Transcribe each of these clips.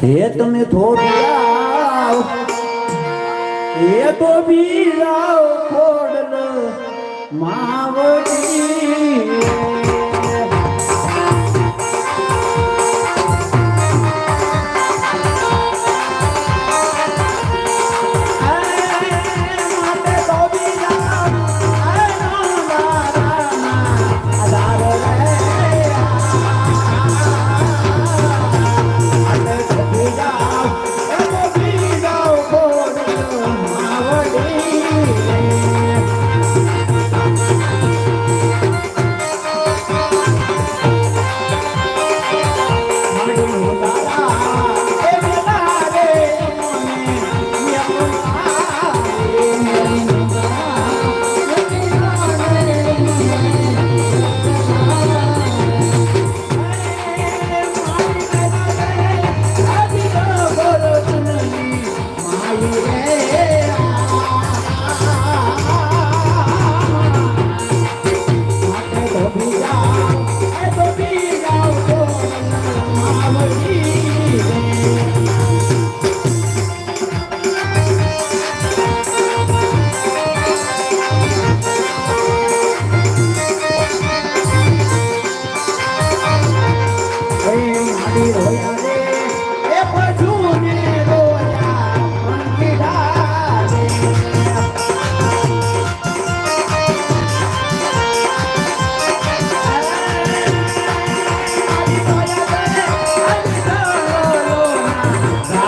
હે તમે થોડા હે તો બીરા ખોડન. માવડી yeah.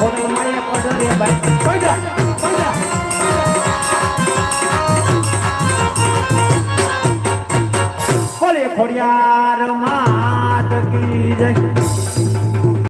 થોડી માયા પડે ભાઈ. પડ્યા પડ્યા ખોડિયાર માત કી જય